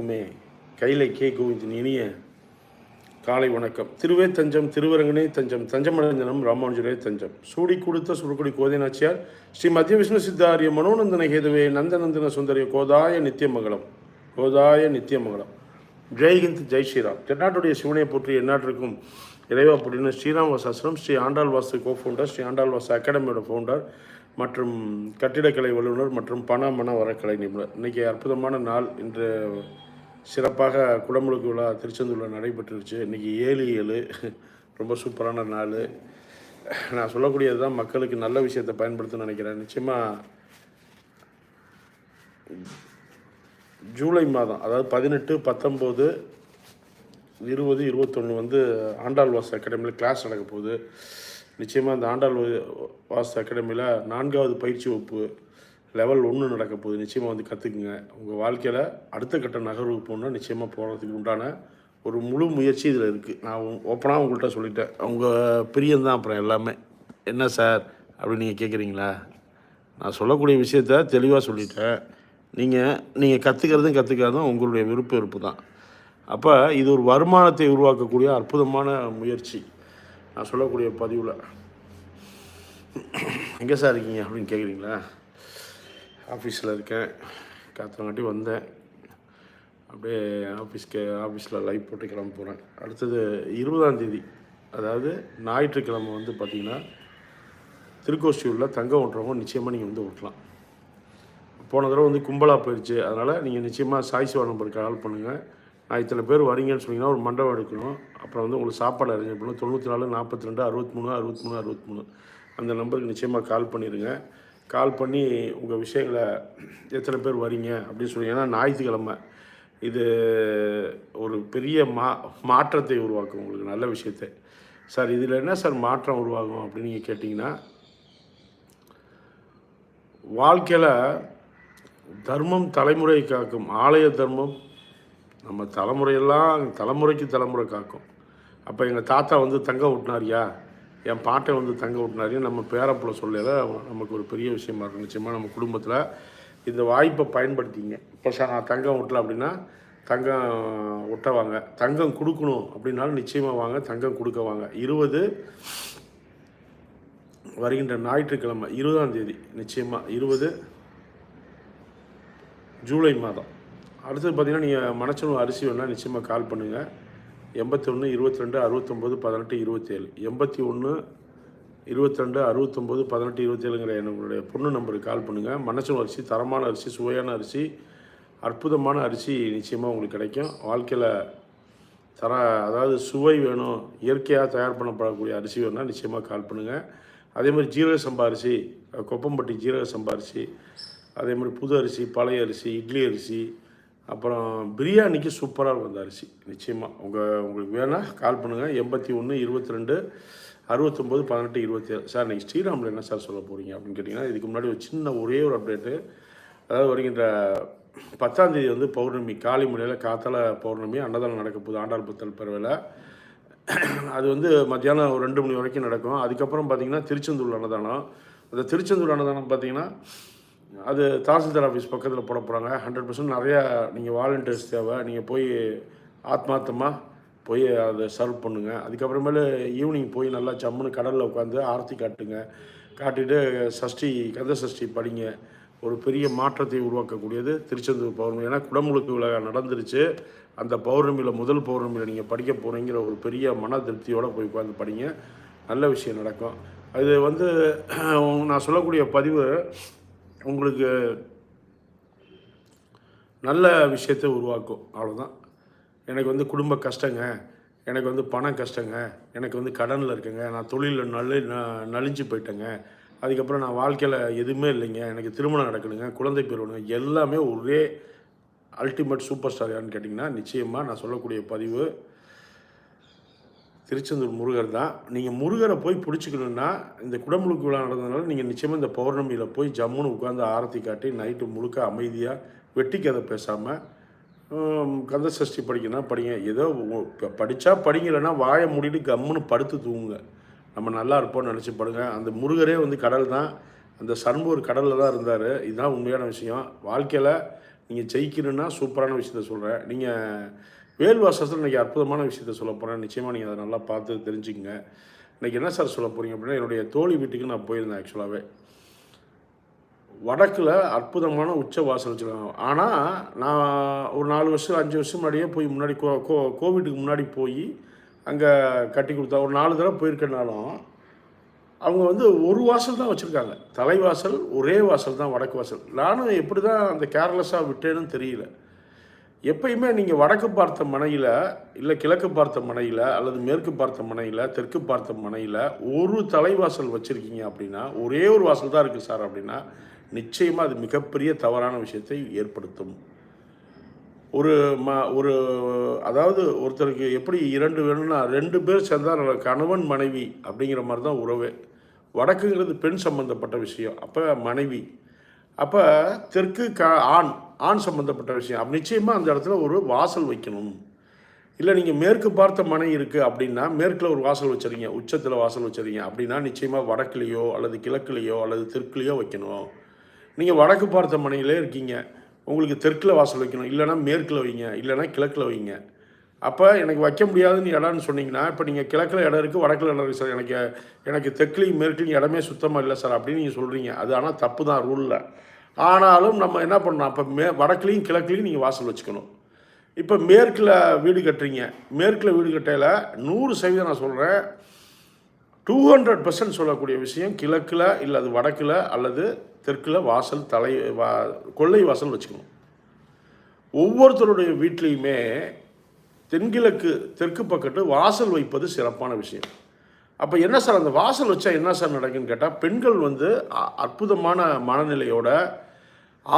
அனைவருக்குமே கைலை கே கோவிந்தின் இனிய காலை வணக்கம். திருவே தஞ்சம் திருவரங்கனே தஞ்சம் தஞ்சமடைந்தனம் ராமானுஜரே தஞ்சம். சூடி கொடுத்த சுருக்குடி கோதை நாச்சியார் ஸ்ரீ மத்திய விஷ்ணு சித்தாரிய மனோநந்தன ஹேதுவே நந்தநந்தன சுந்தரிய கோதாய நித்தியமங்கலம். கோதாய நித்தியமங்கலம். ஜெய்ஹிந்த் ஜெய் ஸ்ரீராம். தென்னாட்டுடைய சிவனை போற்றி எந்நாட்டிற்கும் இறைவா அப்படின்னு ஸ்ரீராம் வாசாசிரம் ஸ்ரீ ஆண்டாள் வாசு கோ ஃபவுண்டர் ஸ்ரீ ஆண்டாள் வாசு அகாடமியோட ஃபவுண்டர் மற்றும் கட்டிடக்கலை வல்லுநர் மற்றும் பண மன வரக்கலை நிபுணர். இன்றைக்கி அற்புதமான நாள். இன்று சிறப்பாக குடமுழுக்கு விழா திருச்செந்தூரில் நடைபெற்றுருச்சு. இன்றைக்கி ஏழு ஏழு. ரொம்ப சூப்பரான நாள். நான் சொல்லக்கூடியது தான் மக்களுக்கு நல்ல விஷயத்தை பயன்படுத்த நினைக்கிறேன். நிச்சயமாக ஜூலை மாதம் அதாவது பதினெட்டு பத்தொம்போது இருபது இருபத்தொன்று வந்து ஆண்டாள் வாஸ் அகாடமியில் கிளாஸ் நடக்க போகுது. நிச்சயமாக அந்த ஆண்டாள் வாஸ் அகாடமியில் நான்காவது பயிற்சி வகுப்பு லெவல் ஒன்று நடக்க போகுது. நிச்சயமாக வந்து கற்றுக்குங்க உங்கள் வாழ்க்கையில் அடுத்த கட்ட நகர்வு போகணுன்னா நிச்சயமாக போகிறதுக்கு உண்டான ஒரு முழு முயற்சி இதில் இருக்குது நான் ஓப்பனாக உங்கள்கிட்ட சொல்லிட்டேன். உங்கள் பிரியந்தான் அப்புறம் எல்லாமே. என்ன சார்? அப்படின்னு நீங்கள் கேட்குறீங்களா நான் சொல்லக்கூடிய விஷயத்த தெளிவாக சொல்லிட்டேன். நீங்கள் நீங்கள் கற்றுக்கிறதும் கற்றுக்காதும் உங்களுடைய விருப்ப விருப்பு தான். அப்போ இது ஒரு வருமானத்தை உருவாக்கக்கூடிய அற்புதமான முயற்சி. நான் சொல்லக்கூடிய பதிவில். எங்கே சார் இருக்கீங்க அப்படின்னு கேட்குறீங்களா ஆஃபீஸில் இருக்கேன். காத்தங்காட்டி வந்தேன். அப்படியே ஆஃபீஸ்க்கு ஆஃபீஸில் லைவ் போட்டு கிளம்ப போகிறேன் அடுத்தது இருபதாம் தேதி அதாவது ஞாயிற்றுக்கிழமை வந்து பார்த்திங்கன்னா திருக்கோஷ்டியூரில் தங்கம் ஓட்டுறவங்க நிச்சயமாக நீங்கள் வந்து ஓட்டலாம். போன தடவை வந்து கும்பலாக போயிடுச்சு அதனால் நீங்கள் நிச்சயமாக சாய் சிவா நம்பருக்கு கால் பண்ணுங்கள் நான் இத்தனை பேர் வரீங்கன்னு சொன்னீங்கன்னா ஒரு மண்டபம் எடுக்கணும். அப்புறம் வந்து உங்களுக்கு சாப்பாடு அரேஞ்ச் பண்ணணும். தொண்ணூற்றி நாலு நாற்பத்தி ரெண்டு அறுபத்தி மூணு அறுபத்தி மூணு அறுபத்தி மூணு. அந்த நம்பருக்கு நிச்சயமாக கால் பண்ணிடுங்க கால் பண்ணி உங்கள் விஷயங்களை எத்தனை பேர் வரீங்க அப்படின்னு சொன்னீங்கன்னா ஏன்னா ஞாயிற்றுக்கிழமை இது ஒரு பெரிய மா மாற்றத்தை உருவாக்கும் உங்களுக்கு நல்ல விஷயத்தை. சார் இதில் என்ன சார் மாற்றம் உருவாகும் அப்படின்னு நீங்கள் கேட்டிங்கன்னா வாழ்க்கையில் தர்மம் தலைமுறை காக்கும். ஆலய தர்மம் நம்ம தலைமுறையெல்லாம் தலைமுறைக்கு தலைமுறை காக்கும். அப்போ எங்கள் தாத்தா வந்து தங்க விட்டினாரியா என் பாட்டை வந்து தங்க விட்டினாரியா நம்ம பேரப்பில் சொல்லல நமக்கு ஒரு பெரிய விஷயமா இருக்கும். நிச்சயமாக நம்ம குடும்பத்தில் இந்த வாய்ப்பை பயன்படுத்திங்க. இப்போ சார் நான் தங்கம் விட்டல அப்படின்னா தங்கம் ஒட்ட வாங்க. தங்கம் கொடுக்கணும் அப்படின்னாலும் நிச்சயமாக வாங்க. தங்கம் கொடுக்க வாங்க. இருபது வருகின்ற ஞாயிற்றுக்கிழமை இருபதாம் தேதி நிச்சயமாக இருபது ஜூலை மாதம். அடுத்தது பார்த்திங்கன்னா நீங்கள் மனச்சணும் அரிசி வேணால் நிச்சயமாக கால் பண்ணுங்கள் எண்பத்தி ஒன்று இருபத்தி ரெண்டு அறுபத்தொம்போது பதினெட்டு இருபத்தேழு. எண்பத்தி ஒன்று இருபத்தி ரெண்டு அறுபத்தொம்போது பதினெட்டு இருபத்தேழுங்கிற என்னுடைய பொண்ணு நம்பருக்கு கால் பண்ணுங்கள் மனச்சனு அரிசி தரமான அரிசி சுவையான அரிசி அற்புதமான அரிசி நிச்சயமாக உங்களுக்கு கிடைக்கும். வாழ்க்கையில் தர அதாவது சுவை வேணும் இயற்கையாக தயார் பண்ணப்படக்கூடிய அரிசி வேணும்னா நிச்சயமாக கால் பண்ணுங்கள் அதே மாதிரி ஜீரக சம்பா அரிசி கொப்பம்பட்டி ஜீரக சம்பா அரிசி அதே மாதிரி புது அரிசி பழைய அரிசி இட்லி அரிசி அப்புறம் பிரியாணிக்கு சூப்பராக இருக்கும் அந்த அரிசி. நிச்சயமாக உங்கள் உங்களுக்கு வேணால் கால் பண்ணுங்கள் எண்பத்தி ஒன்று இருபத்தி ரெண்டு அறுபத்தொம்போது பதினெட்டு இருபத்தேழு. சார் நீங்கள் ஸ்ரீராமில் என்ன சார் சொல்ல போகிறீங்க அப்படின்னு கேட்டிங்கன்னா இதுக்கு முன்னாடி ஒரு சின்ன ஒரே ஒரு அப்டேட்டு அதாவது வருகின்ற பத்தாந்தேதி வந்து பௌர்ணமி. காளி முறையில் காத்தால பௌர்ணமி அன்னதானம் நடக்க போகுது. ஆண்டாள் புத்தல் பறவையில் அது வந்து மத்தியானம் ஒரு ரெண்டு மணி வரைக்கும் நடக்கும். அதுக்கப்புறம் பார்த்தீங்கன்னா திருச்செந்தூர் அன்னதானம். அந்த திருச்செந்தூர் அன்னதானம் பார்த்தீங்கன்னா அது தாசில்தார் ஆஃபீஸ் பக்கத்தில் போட போகிறாங்க ஹண்ட்ரட் பர்சன்ட் நிறையா நீங்கள் வாலண்டியர்ஸ் தேவை. நீங்கள் போய் ஆத்மார்த்தமாக போய் அதை சர்வ் பண்ணுங்கள் அதுக்கப்புறமேலு ஈவினிங் போய் நல்லா ஜம்முன்னு கடலில் உட்காந்து ஆரத்தி காட்டுங்க. காட்டிட்டு சஷ்டி கந்த சஷ்டி படிங்க. ஒரு பெரிய மாற்றத்தை உருவாக்கக்கூடியது திருச்செந்தூர் பௌர்ணமி. ஏன்னா குடமுழுக்கு விழா நடந்துருச்சு. அந்த பௌர்ணமியில் முதல் பௌர்ணமியில் நீங்கள் படிக்க போகிறீங்கிற ஒரு பெரிய மன திருப்தியோடு போய் உட்காந்து படிங்க. நல்ல விஷயம் நடக்கும். அது வந்து நான் சொல்லக்கூடிய பதிவு உங்களுக்கு நல்ல விஷயத்தை உருவாக்கும். அவ்வளோதான் எனக்கு வந்து குடும்ப கஷ்டங்க. எனக்கு வந்து பணம் கஷ்டங்க. எனக்கு வந்து கடனில் இருக்குங்க. நான் தொழிலில் நல்ல ந- நலிஞ்சு போயிட்டேங்க. அதுக்கப்புறம் நான் வாழ்க்கையில் எதுவுமே இல்லைங்க. எனக்கு திருமணம் நடக்கணுங்க. குழந்தை பெறணுங்க எல்லாமே ஒரே அல்டிமேட் சூப்பர் ஸ்டார் யாருன்னு கேட்டிங்கன்னா நிச்சயமாக நான் சொல்லக்கூடிய பதிவு திருச்செந்தூர் முருகர் தான். நீங்கள் முருகரை போய் பிடிச்சிக்கணுன்னா இந்த குடமுழுக்கு விழா நடந்ததுனால நீங்கள் நிச்சயமாக இந்த பௌர்ணமியில் போய் ஜம்முன்னு உட்காந்து ஆரத்தி காட்டி நைட்டு முழுக்க அமைதியாக வெட்டி கதை பேசாமல் கந்த சஷ்டி படிக்கணும்னா படிங்க. ஏதோ படித்தா படிங்கலைன்னா வாயை மூடிட்டு கம்முன்னு படுத்து தூங்குங்க. நம்ம நல்லா இருப்போம்னு நினச்சி படுங்க. அந்த முருகரே வந்து கடல் தான். அந்த சண்முகர் கடலில் தான் இருந்தார். இதுதான் உண்மையான விஷயம். வாழ்க்கையில் நீங்கள் ஜெயிக்கணும்னா சூப்பரான விஷயத்த சொல்கிறேன் நீங்கள் வேல்வாசத்தில் இன்றைக்கி அற்புதமான விஷயத்த சொல்ல போகிறேன் நிச்சயமாக நீங்கள் அதை நல்லா பார்த்து தெரிஞ்சுக்கங்க. இன்றைக்கி என்ன சார் சொல்ல போகிறீங்க அப்படின்னா என்னுடைய தோழி வீட்டுக்கு நான் போயிருந்தேன் ஆக்சுவலாகவே வடக்கில் அற்புதமான உச்ச வாசல் வச்சுருக்காங்க. ஆனால் நான் ஒரு நாலு வருஷம் அஞ்சு வருஷம் முன்னாடியே போய் முன்னாடி கோ கோ கோவிட்டுக்கு முன்னாடி போய் அங்கே கட்டி கொடுத்தா ஒரு நாலு தடவை போயிருக்கனாலும் அவங்க வந்து ஒரு வாசல் தான் வச்சுருக்காங்க. தலைவாசல் ஒரே வாசல் தான் வடக்கு வாசல். நானும் எப்படி தான் அந்த கேர்லெஸ்ஸாக விட்டேன்னு தெரியல. எப்பயுமே நீங்கள் வடக்கு பார்த்த மனையில் இல்லை கிழக்கு பார்த்த மனையில் அல்லது மேற்கு பார்த்த மனையில் தெற்கு பார்த்த மனையில் ஒரு தலைவாசல் வச்சுருக்கீங்க அப்படின்னா ஒரே ஒரு வாசல் தான் இருக்குது சார் அப்படின்னா நிச்சயமாக அது மிகப்பெரிய தவறான விஷயத்தை ஏற்படுத்தும். ஒரு ம ஒரு அதாவது ஒருத்தருக்கு எப்படி இரண்டு வேணும்னா ரெண்டு பேர் சேர்ந்தால் கணவன் மனைவி அப்படிங்கிற மாதிரி தான் உறவே. வடக்குங்கிறது பெண் சம்பந்தப்பட்ட விஷயம். அப்போ மனைவி. அப்போ தெற்கு க ஆண். ஆண் சம்மந்தப்பட்ட விஷயம். நிச்சயமாக அந்த இடத்துல ஒரு வாசல் வைக்கணும். இல்லை நீங்கள் மேற்கு பார்த்த மனை இருக்குது அப்படின்னா மேற்கில் ஒரு வாசல் வச்சுருங்க. உச்சத்தில் வாசல் வச்சுருங்க. அப்படின்னா நிச்சயமாக வடக்குலேயோ அல்லது கிழக்குலேயோ அல்லது தெற்குலேயோ வைக்கணும். நீங்கள் வடக்கு பார்த்த மனையிலே இருக்கீங்க. உங்களுக்கு தெற்கில் வாசல் வைக்கணும். இல்லைன்னா மேற்கில் வைங்க. இல்லைன்னா கிழக்கில் வைங்க. அப்போ எனக்கு வைக்க முடியாதுன்னு இடம்னு சொன்னீங்கன்னா இப்போ நீங்கள் கிழக்கில் இடம் இருக்குது வடக்கில் இடம் இருக்குது சார். எனக்கு எனக்கு தெற்குலையும் மேற்குலையும் இடமே சுத்தமாக இல்லை சார் அப்படின்னு நீங்கள் சொல்கிறீங்க அது ஆனால் தப்பு தான் ரூலில். ஆனாலும் நம்ம என்ன பண்ணணும்? அப்போ மே வடக்குலேயும் கிழக்குலேயும் நீங்கள் வாசல் வச்சுக்கணும். இப்போ மேற்கில் வீடு கட்டுறீங்க. மேற்கில் வீடு கட்டையில் நூறு சதவீதம் நான் சொல்கிறேன் டூ ஹண்ட்ரட் பர்சன்ட் சொல்லக்கூடிய விஷயம் கிழக்கில் இல்லை அது வடக்கில் அல்லது தெற்கில் வாசல் தலை வா கொள்ளை வாசல் வச்சுக்கணும். ஒவ்வொருத்தருடைய வீட்லேயுமே தென்கிழக்கு தெற்கு பக்கத்து வாசல் வைப்பது சிறப்பான விஷயம். அப்போ என்ன சார் அந்த வாசல் வச்சா என்ன சார் நடக்குன்னு கேட்டால் பெண்கள் வந்து அ- அற்புதமான மனநிலையோட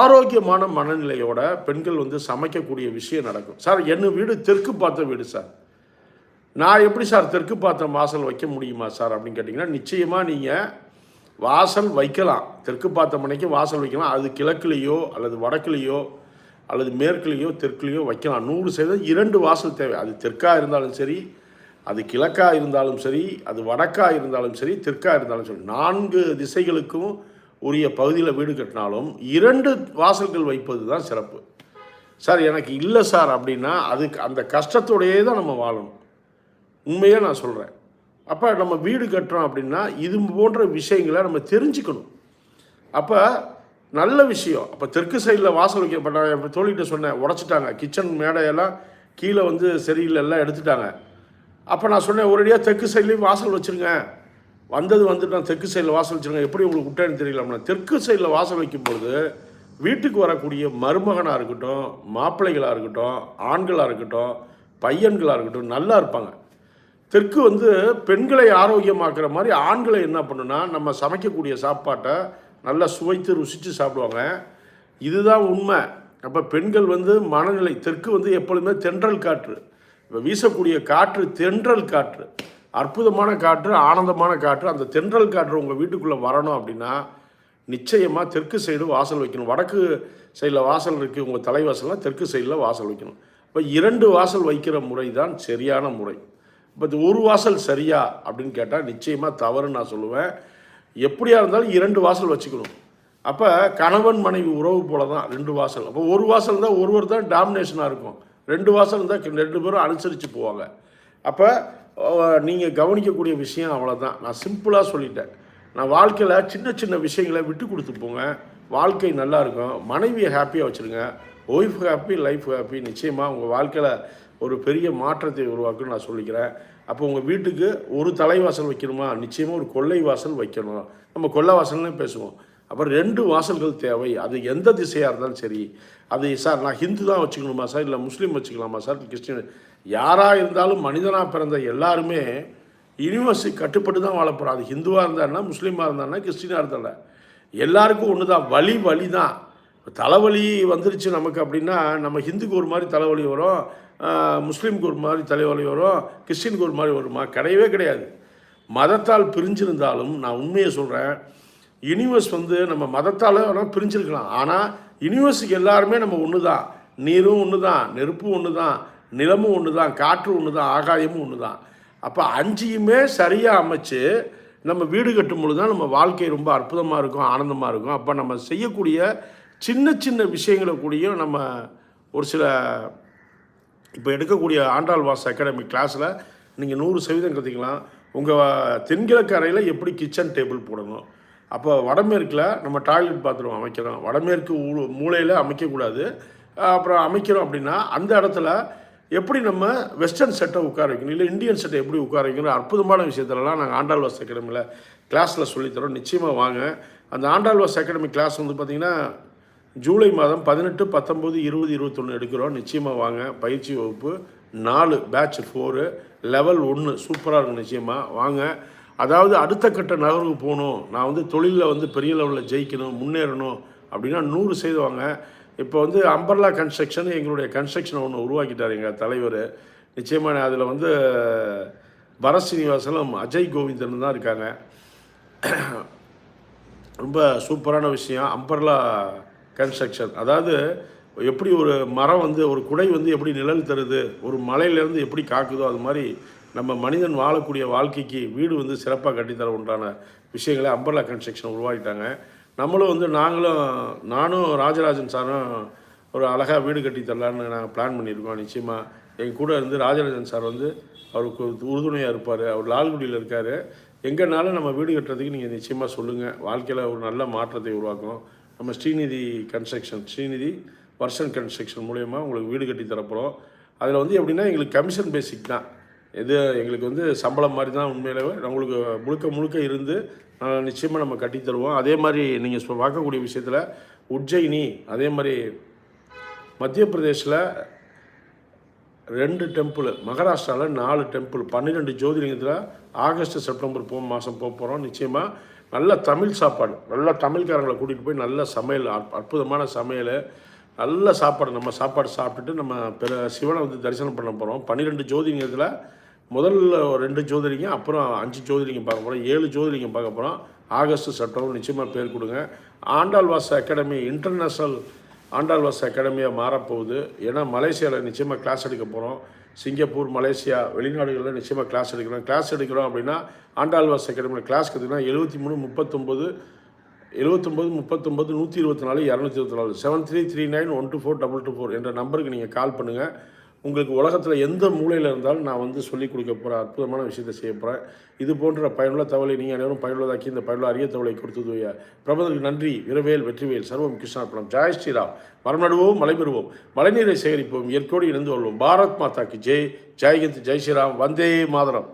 ஆரோக்கியமான மனநிலையோட பெண்கள் வந்து சமைக்கக்கூடிய விஷயம் நடக்கும். சார் என்ன வீடு தெற்கு பார்த்த வீடு சார். நான் எப்படி சார் தெற்கு பார்த்த வாசல் வைக்க முடியுமா சார் அப்படின்னு கேட்டிங்கன்னா நிச்சயமாக நீங்கள் வாசல் வைக்கலாம். தெற்கு பார்த்த மனைக்கு வாசல் வைக்கலாம். அது கிழக்குலேயோ அல்லது வடக்குலேயோ அல்லது மேற்குலேயோ தெற்குலேயோ வைக்கலாம். நூறு சதவீதம் இரண்டு வாசல் தேவை. அது தெற்காக இருந்தாலும் சரி அது கிழக்காக இருந்தாலும் சரி அது வடக்காக இருந்தாலும் சரி தெற்காக இருந்தாலும் சரி. நான்கு திசைகளுக்கும் உரிய பகுதியில் வீடு கட்டினாலும் இரண்டு வாசல்கள் வைப்பது தான் சிறப்பு. சார் எனக்கு இல்லை சார் அப்படின்னா அதுக்கு அந்த கஷ்டத்தோடையே தான் நம்ம வாழணும். உண்மையாக நான் சொல்கிறேன் அப்போ நம்ம வீடு கட்டுறோம் அப்படின்னா இது போன்ற விஷயங்களை நம்ம தெரிஞ்சுக்கணும். அப்போ நல்ல விஷயம். அப்போ தெற்கு சைடில் வாசல் வைக்கப்பட்ட இப்போ தோழிகிட்ட சொன்னேன் உடச்சிட்டாங்க. கிச்சன் மேடையெல்லாம் கீழே வந்து சரியில்லை எல்லாம் எடுத்துட்டாங்க. அப்போ நான் சொன்னேன் ஒரேடியாக தெற்கு சைட்லேயும் வாசல் வச்சுருங்க. வந்தது வந்துட்டு நான் தெற்கு சைடில் வாசல் வச்சுருங்க எப்படி உங்களுக்கு விட்டேன்னு தெரியல அப்படின்னா தெற்கு சைடில் வாசல் வைக்கும்பொழுது வீட்டுக்கு வரக்கூடிய மருமகனாக இருக்கட்டும் மாப்பிள்ளைகளாக இருக்கட்டும் ஆண்களாக இருக்கட்டும் பையன்களாக இருக்கட்டும் நல்லா இருப்பாங்க. தெற்கு வந்து பெண்களை ஆரோக்கியமாக்குற மாதிரி ஆண்களை என்ன பண்ணுன்னா நம்ம சமைக்கக்கூடிய சாப்பாட்டை நல்லா சுவைத்து ருசித்து சாப்பிடுவாங்க. இதுதான் உண்மை. அப்போ பெண்கள் வந்து மனநிலை தெற்கு வந்து எப்பொழுதுமே தென்றல் காற்று. இப்போ வீசக்கூடிய காற்று தென்றல் காற்று. அற்புதமான காற்று ஆனந்தமான காற்று அந்த தென்றல் காற்று உங்கள் வீட்டுக்குள்ளே வரணும் அப்படின்னா நிச்சயமாக தெற்கு சைடு வாசல் வைக்கணும். வடக்கு சைடில் வாசல் இருக்குது உங்கள் தலைவாசல்னால் தெற்கு சைடில் வாசல் வைக்கணும். இப்போ இரண்டு வாசல் வைக்கிற முறை தான் சரியான முறை. இப்போ ஒரு வாசல் சரியா அப்படின்னு கேட்டால் நிச்சயமாக தவறுன்னு நான் சொல்லுவேன். எப்படியா இருந்தாலும் இரண்டு வாசல் வச்சுக்கணும். அப்போ கணவன் மனைவி உறவு போல தான் ரெண்டு வாசல். அப்போ ஒரு வாசல் தான் ஒருவர் தான் டாமினேஷனாக இருக்கும். ரெண்டு வாசல் இருந்தால் ரெண்டு பேரும் அனுசரித்து போவாங்க. அப்போ நீங்கள் கவனிக்கக்கூடிய விஷயம் அவ்வளோதான் நான் சிம்பிளாக சொல்லிட்டேன். நான் வாழ்க்கையில் சின்ன சின்ன விஷயங்களை விட்டு கொடுத்து போங்க. வாழ்க்கை நல்லாயிருக்கும் மனைவியை ஹாப்பியாக வச்சுருங்க. ஒய்ஃப் ஹாப்பி லைஃப் ஹாப்பி நிச்சயமாக உங்கள் வாழ்க்கையில் ஒரு பெரிய மாற்றத்தை உருவாக்குன்னு நான் சொல்லிக்கிறேன். அப்போ உங்கள் வீட்டுக்கு ஒரு தலைவாசல் வைக்கணுமா? நிச்சயமாக ஒரு கொள்ளை வாசல் வைக்கணும். நம்ம கொள்ளை வாசல்னே பேசுவோம். அப்புறம் ரெண்டு வாசல்கள் தேவை. அது எந்த திசையாக இருந்தாலும் சரி. அது சார் நான் ஹிந்து தான் வச்சுக்கணுமா சார்? இல்லை முஸ்லீம் வச்சுக்கலாமா சார்? கிறிஸ்டின். யாராக இருந்தாலும் மனிதனாக பிறந்த எல்லாருமே யூனிவர்ஸை கட்டுப்பட்டு தான் வாழ போகிறோம் அது ஹிந்துவாக இருந்தாருன்னா முஸ்லீமாக இருந்தாருன்னா கிறிஸ்டினாக இருந்தால எல்லாருக்கும் ஒன்று தான் வழி வலி தான் தலைவலி வந்துருச்சு நமக்கு அப்படின்னா நம்ம ஹிந்துக்கு ஒரு மாதிரி தலைவலி வரும். முஸ்லீமுக்கு ஒரு மாதிரி தலைவலி வரும். கிறிஸ்டினுக்கு ஒரு மாதிரி வருமா? கிடையவே கிடையாது. மதத்தால் பிரிஞ்சிருந்தாலும் நான் உண்மையை சொல்கிறேன் யூனிவர்ஸ் வந்து நம்ம மதத்தால் வேணால் பிரிஞ்சிருக்கலாம். ஆனால் யூனிவர்ஸுக்கு எல்லாருமே நம்ம ஒன்று தான் நீரும் ஒன்று தான் நெருப்பும் ஒன்று தான் நிலமும் ஒன்று தான் காற்று ஒன்று தான் ஆகாயமும் ஒன்று தான் அப்போ அஞ்சையுமே சரியாக அமைச்சு நம்ம வீடு கட்டும் பொழுது தான் நம்ம வாழ்க்கை ரொம்ப அற்புதமாக இருக்கும் ஆனந்தமாக இருக்கும். அப்போ நம்ம செய்யக்கூடிய சின்ன சின்ன விஷயங்களை கூடயும் நம்ம ஒரு சில இப்போ எடுக்கக்கூடிய ஆண்டாள் வாஸ் அகாடமி கிளாஸில் நீங்கள் நூறு சதவீதம் கற்றுக்கலாம் உங்கள் தென்கிழக்கு அறையில் எப்படி கிச்சன் டேபிள் போடணும்? அப்போ வடமேற்கில் நம்ம டாய்லெட் பாத்ரூம் அமைக்கிறோம். வடமேற்கு ஊ- மூலையில் அமைக்கக்கூடாது. அப்புறம் அமைக்கிறோம் அப்படின்னா அந்த இடத்துல எப்படி நம்ம வெஸ்டர்ன் செட்டை உட்கார வைக்கணும்? இல்லை இந்தியன் செட்டை எப்படி உட்கார வைக்கணும்? அற்புதமான விஷயத்துலலாம் நாங்கள் ஆண்டாள்வாஸ் அகாடமியில் கிளாஸில் சொல்லித்தரோம். நிச்சயமாக வாங்க. அந்த ஆண்டாள்வாஸ் அகாடமி கிளாஸ் வந்து பார்த்திங்கன்னா ஜூலை மாதம் பதினெட்டு பத்தொம்போது இருபது இருபத்தொன்று எடுக்கிறோம். நிச்சயமாக வாங்க. பயிற்சி வகுப்பு நாலு பேட்ச் ஃபோரு லெவல் ஒன்று சூப்பராக இருக்கும் நிச்சயமாக வாங்க. அதாவது அடுத்த கட்ட நகர்வு போகணும். நான் வந்து தொழிலில் வந்து பெரிய லெவலில் ஜெயிக்கணும் முன்னேறணும் அப்படின்னா நூறு செய்துவாங்க இப்போ வந்து அம்பர்லா கன்ஸ்ட்ரக்ஷன் எங்களுடைய கன்ஸ்ட்ரக்ஷனை ஒன்று உருவாக்கிட்டார் எங்கள் தலைவர். நிச்சயமாக அதில் வந்து பரத் சீனிவாசனும் அஜய் கோவிந்தன் தான் இருக்காங்க. ரொம்ப சூப்பரான விஷயம். அம்பர்லா கன்ஸ்ட்ரக்ஷன் அதாவது எப்படி ஒரு மரம் வந்து ஒரு குடை வந்து எப்படி நிழல் தருது ஒரு மலையிலேருந்து எப்படி காக்குதோ அது மாதிரி நம்ம மனிதன் வாழக்கூடிய வாழ்க்கைக்கு வீடு வந்து சிறப்பாக கட்டித்தர உண்டான விஷயங்களை அம்பர்லா கன்ஸ்ட்ரக்ஷன் உருவாக்கிட்டாங்க. நம்மளும் வந்து நாங்களும் நானும் ராஜராஜன் சாரும் ஒரு அழகாக வீடு கட்டி தரலான்னு நாங்கள் பிளான் பண்ணியிருக்கோம். நிச்சயமாக எங்கள் கூட இருந்து ராஜராஜன் சார் வந்து அவருக்கு உறுதுணையாக இருப்பார். அவர் லால்குடியில் இருக்கார். எங்கேனாலும் நம்ம வீடு கட்டுறதுக்கு நீங்கள் நிச்சயமாக சொல்லுங்கள் வாழ்க்கையில் ஒரு நல்ல மாற்றத்தை உருவாக்கும். நம்ம ஸ்ரீநிதி கன்ஸ்ட்ரக்ஷன் ஸ்ரீநிதி வர்ஷன் கன்ஸ்ட்ரக்ஷன் மூலயமா உங்களுக்கு வீடு கட்டி தரப்போகிறோம் அதில் வந்து எப்படின்னா எங்களுக்கு கமிஷன் பேசிக் தான். இது எங்களுக்கு வந்து சம்பளம் மாதிரி தான் உண்மையிலேயே. உங்களுக்கு முழுக்க முழுக்க இருந்து நிச்சயமாக நம்ம கட்டி தருவோம். அதே மாதிரி நீங்கள் சொ- பார்க்கக்கூடிய விஷயத்தில் உஜ்ஜயினி அதே மாதிரி மத்திய பிரதேஷில் ரெண்டு டெம்பிள் மகாராஷ்டிராவில் நாலு டெம்பிள் பன்னிரெண்டு ஜோதிலிங்கத்தில் ஆகஸ்ட் செப்டம்பர் போ மாதம் போக போகிறோம் நிச்சயமாக நல்ல தமிழ் சாப்பாடு நல்ல தமிழ்காரங்களை கூட்டிகிட்டு போய் நல்ல சமையல் அற்புதமான சமையல். நல்ல சாப்பாடு நம்ம சாப்பாடு சாப்பிட்டுட்டு நம்ம பிற சிவனை வந்து தரிசனம் பண்ண போகிறோம் பன்னிரெண்டு ஜோதிலிங்கத்தில் முதல்ல ஒரு ரெண்டு ஜோதிலிங்கம் அப்புறம் அஞ்சு ஜோதிலிங்கம் பார்க்க போகிறோம் ஏழு ஜோதிலிங்கம் பார்க்க போகிறோம் ஆகஸ்ட் செப்டம்பர் நிச்சயமாக பேர் கொடுங்க. ஆண்டாள்வாச அகாடமி இன்டர்நேஷ்னல் ஆண்டாள்வாஸ் அகாடமியாக மாறப்போகுது. ஏன்னா மலேசியாவில் நிச்சயமாக கிளாஸ் எடுக்க போகிறோம் சிங்கப்பூர் மலேசியா வெளிநாடுகளில் நிச்சயமாக கிளாஸ் எடுக்கிறோம். கிளாஸ் எடுக்கிறோம் அப்படின்னா ஆண்டாள் வாஸ் அகாடமியில் கிளாஸ் கற்றுக்கினா எழுபத்தி மூணு முப்பத்தொம்போது எழுபத்தொம்பது முப்பத்தொம்போது நூற்றி இருபத்தி நாலு இரநூத்தி இருபத்தி நாலு seven three three nine one two four double two four என்ற நம்பருக்கு நீங்கள் கால் பண்ணுங்கள் உங்களுக்கு உலகத்தில் எந்த மூலையில் இருந்தாலும் நான் வந்து சொல்லிக் கொடுக்க போகிற அற்புதமான விஷயத்தை செய்ய போகிறேன் இது போன்ற பயனுள்ள தகவலை நீங்கள் அனைவரும் பயனுள்ளதாக்கி இந்த பயனுள்ள அரிய தகவலை கொடுத்தது பிரபதற்கு நன்றி. விரவேல் வெற்றிவேல் சர்வம் கிருஷ்ணார்ப்பணம் ஜெய் ஸ்ரீராம். மரம் நடுவோம் மழை பெறுவோம். மழைநீரை சேகரிப்போம் இயற்கையோடு இணைந்து கொள்வோம். பாரத் மாதாக்கு ஜெய். ஜெய்ஹிந்த் ஜெய் ஸ்ரீராம். வந்தே மாதரம்.